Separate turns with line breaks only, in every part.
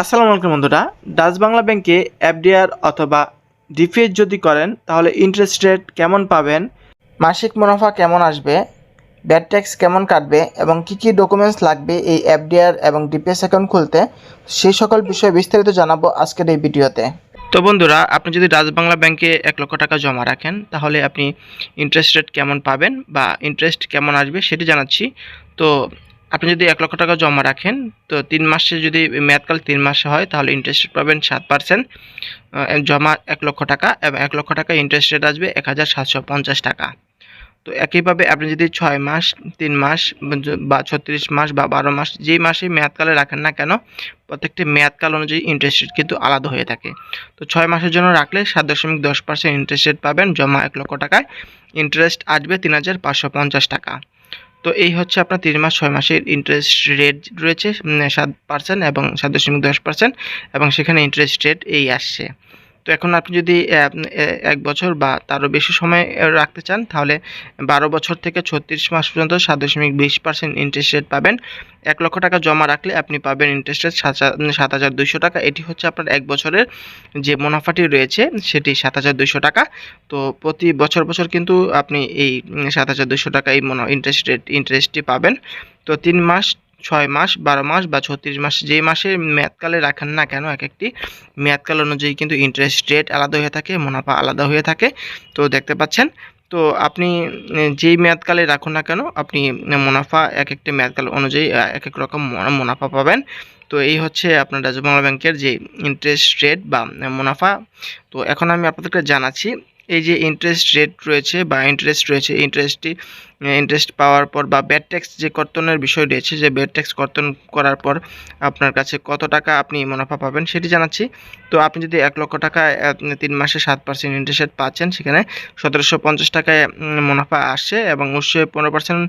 আসসালামু আলাইকুম বন্ধুরা। ডাচ বাংলা ব্যাংকে এফডিআর অথবা ডিপিএস যদি করেন, তাহলে ইন্টারেস্ট রেট কেমন পাবেন? মাসিক মুনাফা কেমন আসবে? ব্যাড ট্যাক্স কেমন কাটবে? এবং কি কি ডকুমেন্টস লাগবে এই এফডিআর এবং ডিপিএস অ্যাকাউন্ট খুলতে? সেই সকল বিষয়ে বিস্তারিত জানাব আজকের এই ভিডিওতে। তো বন্ধুরা, আপনি যদি ডাচ বাংলা ব্যাংকে এক লক্ষ টাকা জমা রাখেন, তাহলে আপনি ইন্টারেস্ট রেট কেমন পাবেন বা ইন্টারেস্ট কেমন আসবে সেটি জানাচ্ছি। তো আপনি যদি এক লক্ষ টাকা জমা রাখেন, তো তিন মাসে যদি মেয়াদকাল তিন মাসে হয়, তাহলে ইন্টারেস্ট রেট পাবেন সাত পার্সেন্ট জমা এক লক্ষ টাকা এবং এক লক্ষ টাকা ইন্টারেস্ট রেট আসবে এক হাজার সাতশো পঞ্চাশ টাকা। তো একইভাবে আপনি যদি ছয় মাস, তিন মাস বা ছত্রিশ মাস বা বারো মাস যেই মাসে মেয়াদকালে রাখেন না কেন, প্রত্যেকটি মেয়াদকাল অনুযায়ী ইন্টারেস্ট রেট কিন্তু আলাদা হয়ে থাকে। তো ছয় মাসের জন্য রাখলে সাত দশমিক দশ পার্সেন্ট ইন্টারেস্ট রেট পাবেন, জমা এক লক্ষ টাকায়। ইন্টারেস্ট আসবে তিন হাজার পাঁচশো পঞ্চাশ টাকা। তো এই হচ্ছে আপনার তিন মাস, ছয় মাসের ইন্টারেস্ট রেট রয়েছে সাত পার্সেন্ট এবং সাত দশমিক দশ পার্সেন্ট এবং সেখানে ইন্টারেস্ট রেট এই আসছে। তো এখন আপনি যদি এক বছর বা তারও বেশি সময় রাখতে চান, তাহলে বারো বছর থেকে ছত্রিশ মাস পর্যন্ত সাত দশমিক বিশ পার্সেন্ট ইন্টারেস্ট রেট পাবেন। এক লক্ষ টাকা জমা রাখলে আপনি পাবেন ইন্টারেস্ট রেট সাত হাজার দুইশো টাকা। এটি হচ্ছে আপনার এক বছরের যে মুনাফাটি রয়েছে, সেটি সাত হাজার দুইশো টাকা। তো প্রতি বছর বছর কিন্তু আপনি এই সাত হাজার দুশো টাকা এই ইন্টারেস্ট রেট ইন্টারেস্টটি পাবেন। তো তিন মাস ছয় মাস, বারো মাস বা ছত্রিশ মাস, যেই মাসে মেয়াদকালে রাখেন না কেন এক একটি, মেয়াদকাল অনুযায়ী কিন্তু ইন্টারেস্ট রেট আলাদা হয়ে থাকে, মুনাফা আলাদা হয়ে থাকে। তো দেখতে পাচ্ছেন, তো আপনি, যেই মেয়াদকালে রাখুন না কেন, আপনি মুনাফা এক একটি মেয়াদকাল অনুযায়ী এক এক রকম মুনাফা পাবেন। তো এই হচ্ছে আপনার রাজ্য বাংলা ব্যাংকের যে ইন্টারেস্ট রেট বা মুনাফা। তো এখন আমি আপনাদেরকে জানাচ্ছি এই যে ইন্টারেস্ট রেট রয়েছে বা ইন্টারেস্ট রয়েছে ইন্টারেস্টটি ইন্টারেস্ট পাওয়ার পর বা ব্যাড ট্যাক্স যে কর্তনের বিষয় রয়েছে, যে ব্যাড ট্যাক্স কর্তন করার পর আপনার কাছে কত টাকা আপনি মুনাফা পাবেন সেটি জানাচ্ছি। তো আপনি যদি এক লক্ষ টাকা তিন মাসে সাত পার্সেন্ট ইন্টারেস্ট রেট পাচ্ছেন, সেখানে সতেরোশো পঞ্চাশ টাকায় মুনাফা আসছে এবং উনিশশো পনেরো পার্সেন্ট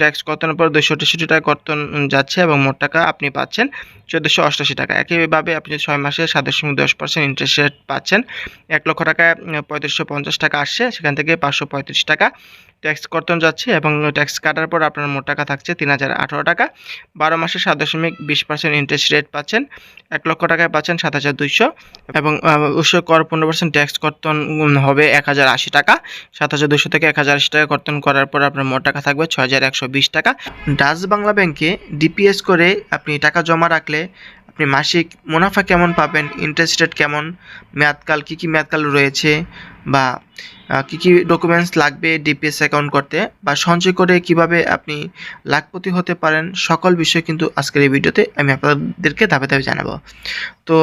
ট্যাক্স কর্তনের পর দুশো তেষট্টি টাকা কর্তন যাচ্ছে এবং মোট টাকা আপনি পাচ্ছেন চোদ্দোশো অষ্টাশি টাকা। একইভাবে আপনি ছয় মাসে সাত দশমিক দশ পার্সেন্ট ইন্টারেস্ট রেট পাচ্ছেন, এক লক্ষ টাকায় পঁয়ত্রিশশো পঞ্চাশ টাকা আসছে, সেখান থেকে পাঁচশো পঁয়ত্রিশ টাকা ট্যাক্স কর্তন যাচ্ছে এবং ট্যাক্স কাটার পর আপনার মোট টাকা থাকছে তিন হাজার আঠারো টাকা। বারো মাসে সাত দশমিক বিশ পার্সেন্ট ইন্টারেস্ট রেট পাচ্ছেন, এক লক্ষ টাকায় পাচ্ছেন সাত হাজার দুইশো এবং উৎসব কর পনেরো পার্সেন্ট ট্যাক্স কর্তন হবে এক হাজার আশি টাকা। সাত হাজার দুশো থেকে এক হাজার আশি টাকা কর্তন করার পর আপনার মোট টাকা থাকবে ছয় হাজার একশো বিশ টাকা। ডাচ বাংলা ব্যাংকে ডিপিএস করে আপনি টাকা জমা রাখলে আপনি মাসিক মুনাফা কেমন পাবেন? ইন্টারেস্ট রেট কেমন? মেয়াদকাল কী কী মেয়াদকাল রয়েছে? বা কী কী ডকুমেন্টস লাগবে ডিপিএস অ্যাকাউন্ট করতে? বা, সঞ্চয় করে কীভাবে আপনি লাখপতি হতে পারেন? সকল বিষয় কিন্তু আজকের এই ভিডিওতে আমি আপনাদেরকে ধাপে ধাপে জানাব। তো,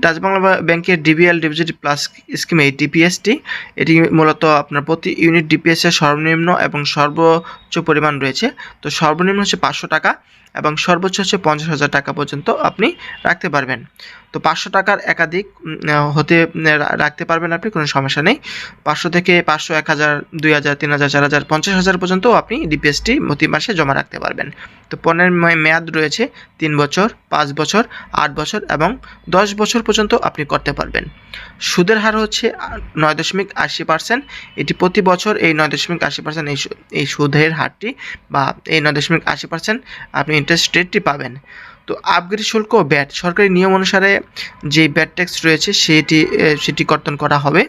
ডাচ বাংলা ব্যাংকের ডিবিএল ডিপোজিট প্লাস স্কিমে এই ডিপিএসটি এটি মূলত আপনার প্রতি ইউনিট ডিপিএসের সর্বনিম্ন এবং সর্বোচ্চ পরিমাণ রয়েছে। তো, সর্বনিম্ন হচ্ছে পাঁচশো টাকা। এবং সর্বোচ্চ হচ্ছে পঞ্চাশ হাজার টাকা পর্যন্ত আপনি রাখতে পারবেন। তো পাঁচশো টাকার একাধিক হতে রাখতে পারবেন আপনি, কোনো সমস্যা নেই। পাঁচশো থেকে পাঁচশো, এক হাজার, দুই হাজার, তিন হাজার, চার হাজার, পঞ্চাশ হাজার পর্যন্ত আপনি ডিপিএসটি প্রতি মাসে জমা রাখতে পারবেন। তো পণ্যের মেয়াদ রয়েছে তিন বছর, পাঁচ বছর, আট বছর এবং দশ বছর পর্যন্ত আপনি করতে পারবেন। সুদের হার হচ্ছে নয় দশমিক আশি পার্সেন্ট। এটি প্রতি বছর এই নয় দশমিক আশি পার্সেন্ট এই এই সুদের হারটি বা এই নয় দশমিক আশি পার্সেন্ট আপনি ইন্টারেস্ট রেটটি পাবেন। তো আপগ্রেড শুল্ক ব্যাট সরকারি নিয়ম অনুসারে যে ব্যাট ট্যাক্স রয়েছে সেটি সেটি কর্তন করা হবে।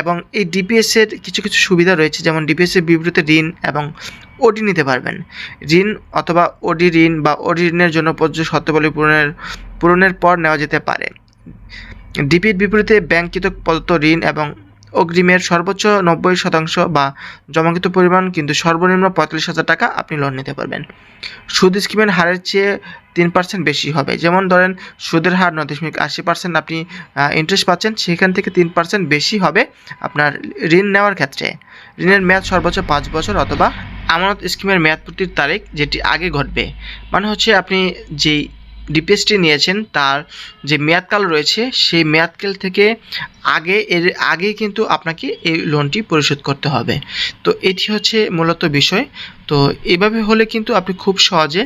এবং এই ডিপিএসের কিছু কিছু সুবিধা রয়েছে, যেমন ডিপিএসের বিবৃতি ঋণ এবং ওডি নিতে পারবেন। ঋণ অথবা ওডি ঋণ বা ওডি ঋণের জন্য প্রযোজ্য শর্তাবলী পূরণের পূরণের পর নেওয়া যেতে পারে। ডিপির বিপরীতে ব্যাংকৃত প্রদত্ত ঋণ এবং অগ্রিমের সর্বোচ্চ নব্বই শতাংশ বা জমাকৃত পরিমাণ কিন্তু সর্বনিম্ন পঁয়তাল্লিশ হাজার টাকা আপনি লোন নিতে পারবেন। সুদ স্কিমের হারের চেয়ে তিন পার্সেন্ট বেশি হবে। যেমন ধরেন, সুদের হার নয় দশমিক আশি পার্সেন্ট আপনি ইন্টারেস্ট পাচ্ছেন, সেখান থেকে তিন পার্সেন্ট বেশি হবে আপনার ঋণ নেওয়ার ক্ষেত্রে। ঋণের মেয়াদ সর্বোচ্চ পাঁচ বছর অথবা আমানত স্কিমের মেয়াদ পূর্তির তারিখ যেটি আগে ঘটবে। মানে হচ্ছে আপনি যেই ডিপিএসটি নিয়েছেন তার যে মেয়াদকাল রয়েছে, সেই মেয়াদকাল থেকে আগে এর, আগেই কিন্তু আপনাকে এই লোনটি পরিশোধ করতে হবে। তো এটি হচ্ছে মূলত বিষয়। তো এভাবে হলে কিন্তু আপনি খুব সহজে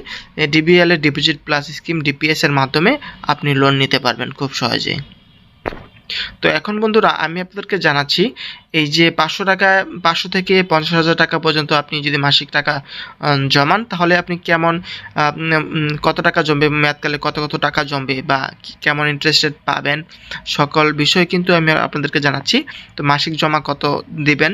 ডিবিএল এর ডিপোজিট প্লাস স্কিম ডিপিএসের মাধ্যমে আপনি লোন নিতে পারবেন খুব সহজেই। তো এখন বন্ধুরা আমি আপনাদেরকে জানাচ্ছি, এই যে পাঁচশো টাকা, পাঁচশো থেকে পঞ্চাশ হাজার টাকা পর্যন্ত আপনি যদি মাসিক টাকা জমান, তাহলে আপনি কেমন কত টাকা জমবে, মেয়াদকালে কত কত টাকা জমবে বা কেমন ইন্টারেস্টেড পাবেন, সকল বিষয় কিন্তু আমি আপনাদেরকে জানাচ্ছি। তো মাসিক জমা কত দিবেন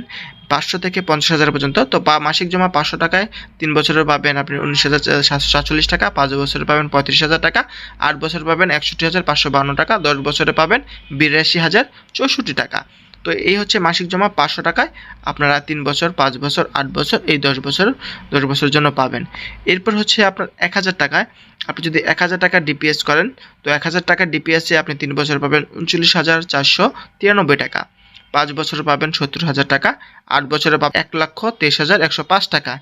পাঁচশো থেকে পঞ্চাশ হাজার পর্যন্ত। তো মাসিক জমা পাঁচশো টাকায় তিন বছরের পাবেন আপনি উনিশ হাজার সাতশো সাতচল্লিশ টাকা, পাঁচ বছরে পাবেন পঁয়ত্রিশ হাজার টাকা, আট বছর পাবেন একষট্টি হাজার পাঁচশো বান্ন টাকা, দশ বছরে পাবেন বিরাশি হাজার চৌষট্টি টাকা। তো এই হচ্ছে মাসিক জমা পাঁচশো টাকায় আপনারা তিন বছর, পাঁচ বছর, আট বছর, এই দশ বছর, দশ বছরের জন্য পাবেন। এরপর হচ্ছে আপনার এক হাজার টাকায় আপনি যদি এক হাজার টাকা ডিপিএস করেন, তো এক হাজার টাকা ডিপিএসে আপনি তিন বছর পাবেন উনচল্লিশ হাজার চারশো তিরানব্বই টাকা। পাঁচ বছরে পাবেন সত্তর হাজার টাকা, আট বছরে পাবেন এক লক্ষ তেইশ হাজার একশো পাঁচ টাকা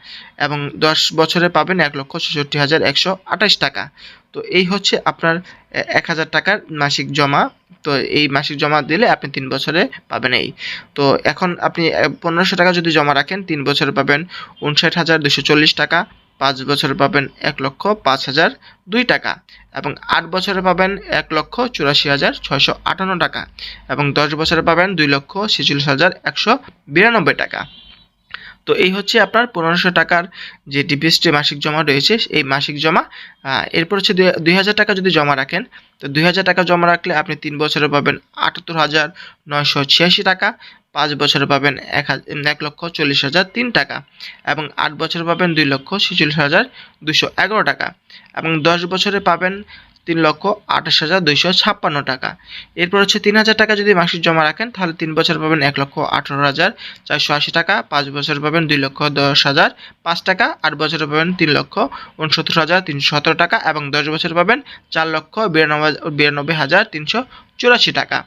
এবং দশ বছরে পাবেন এক লক্ষ ছেষট্টি হাজার একশো আঠাশ টাকা। তো এই হচ্ছে আপনার এক হাজার টাকার মাসিক জমা। তো এই মাসিক জমা দিলে আপনি তিন বছরে পাবেন এই। তো এখন আপনি পনেরোশো টাকা যদি জমা রাখেন, তিন বছরে পাবেন উনষাট হাজার দুশো চল্লিশ টাকা। পাঁচ বছরে পাবেন এক লক্ষ পাঁচ হাজার দুই টাকা এবং আট বছরে পাবেন এক লক্ষ চুরাশি হাজার ছয়শো আটান্ন টাকা এবং দশ বছরে পাবেন দুই লক্ষ ছেচল্লিশ হাজার একশো বিরানব্বই টাকা। তো এই হচ্ছে আপনার পনেরোশো টাকার যে ডিপিএসটি মাসিক জমা রয়েছে, এই মাসিক জমা এরপর হচ্ছে দুই- হাজার টাকা যদি জমা রাখেন, তো দুই হাজার টাকা জমা রাখলে আপনি তিন বছরে পাবেন আটাত্তর হাজার নয়শো ছিয়াশি টাকা পাঁচ বছরে পাবেন এক এক লক্ষ চল্লিশ হাজার তিন টাকা এবং আট বছরে পাবেন দুই লক্ষ ছেচল্লিশ হাজার দুশো এগারো টাকা এবং দশ বছরে পাবেন তিন লক্ষ আঠাশ হাজার দুইশো ছাপ্পান্ন টাকা। এরপর হচ্ছে তিন হাজার টাকা যদি মাসিক জমা রাখেন, তাহলে তিন বছর পাবেন এক লক্ষ আঠারো হাজার চারশো আশি টাকা, পাঁচ বছর পাবেন দুই লক্ষ দশ হাজার পাঁচ টাকা, আট বছর পাবেন তিন লক্ষ উনসত্তর হাজার তিনশো সতেরো টাকা এবং দশ বছর পাবেন চার লক্ষ বিরানব্বই বিরানব্বই হাজার তিনশো চুরাশি টাকা।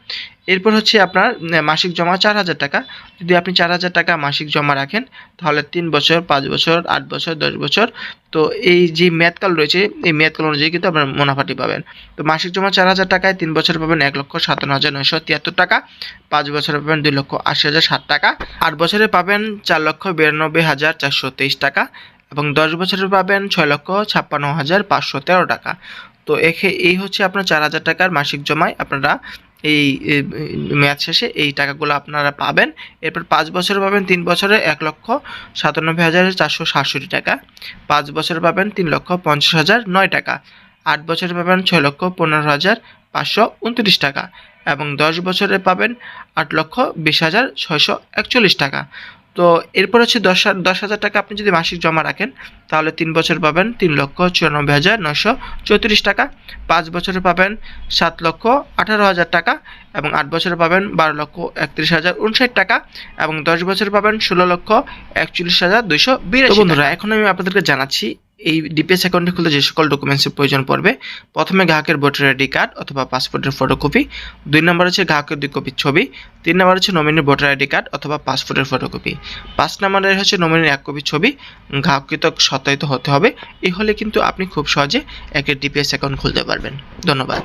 এরপর হচ্ছে আপনার মাসিক জমা চার হাজার টাকা। যদি আপনি চার হাজার টাকা মাসিক জমা রাখেন, তাহলে তিন বছর, পাঁচ বছর, আট বছর, দশ বছর, তো এই যে মেয়াদকাল রয়েছে, এই মেয়াদকাল অনুযায়ী কিন্তু আপনার মুনাফাটি পাবেন। তো মাসিক জমা চার হাজার টাকায় তিন বছর পাবেন এক লক্ষ সাতান্ন হাজার নয়শো তিয়াত্তর টাকা, পাঁচ বছরে পাবেন দুই লক্ষ আশি হাজার ষাট টাকা, আট বছরে পাবেন চার লক্ষ বিরানব্বই হাজার চারশো তেইশ টাকা, এবং দশ বছরে পাবেন ছয় লক্ষ ছাপ্পান্ন হাজার পাঁচশো তেরো টাকা। তো এখে, এই হচ্ছে আপনার চার হাজার টাকার মাসিক জমায় আপনারা এই মেয়াদ শেষে এই টাকাগুলো আপনারা পাবেন। এরপর পাঁচ বছরে পাবেন তিন বছরে এক লক্ষ সাতানব্বই হাজার চারশো সাতষট্টি টাকা। পাঁচ বছরে পাবেন তিন লক্ষ পঞ্চাশ হাজার নয় টাকা। আট বছরে পাবেন ছয় লক্ষ পনেরো হাজার পাঁচশো উনত্রিশ টাকা এবং দশ বছরে পাবেন আট লক্ষ বিশ হাজার ছয়শো একচল্লিশ টাকা। তো এরপর হচ্ছে দশ দশ হাজার টাকা আপনি যদি মাসিক জমা রাখেন তাহলে তিন বছর পাবেন তিন লক্ষ চুরানব্বই হাজার নশো চৌত্রিশ টাকা। পাঁচ বছরে পাবেন সাত লক্ষ আঠারো হাজার টাকা এবং আট বছরে পাবেন বারো লক্ষ একত্রিশ হাজার উনষাট টাকা এবং দশ বছরে পাবেন ষোলো লক্ষ একচল্লিশ হাজার দুইশো বিরাশি বন্ধুরা এখন আমি আপনাদেরকে জানাচ্ছি এই ডিপিএস অ্যাকাউন্টে খুলতে যে সকল ডকুমেন্টসের প্রয়োজন পড়বে, প্রথমে গ্রাহকের ভোটার আইডি কার্ড অথবা পাসপোর্টের ফটোকপি দুই নম্বর হচ্ছে গ্রাহকের দুই কপির ছবি, তিন নম্বর হচ্ছে নমিনির ভোটার আইডি কার্ড অথবা পাসপোর্টের ফটোকপি পাঁচ নম্বরের হচ্ছে নমিনির এক কপি ছবি গ্রাহককৃত সত্যায়িত হতে হবে এই হলে কিন্তু আপনি খুব সহজে একের ডিপিএস অ্যাকাউন্ট খুলতে পারবেন। ধন্যবাদ।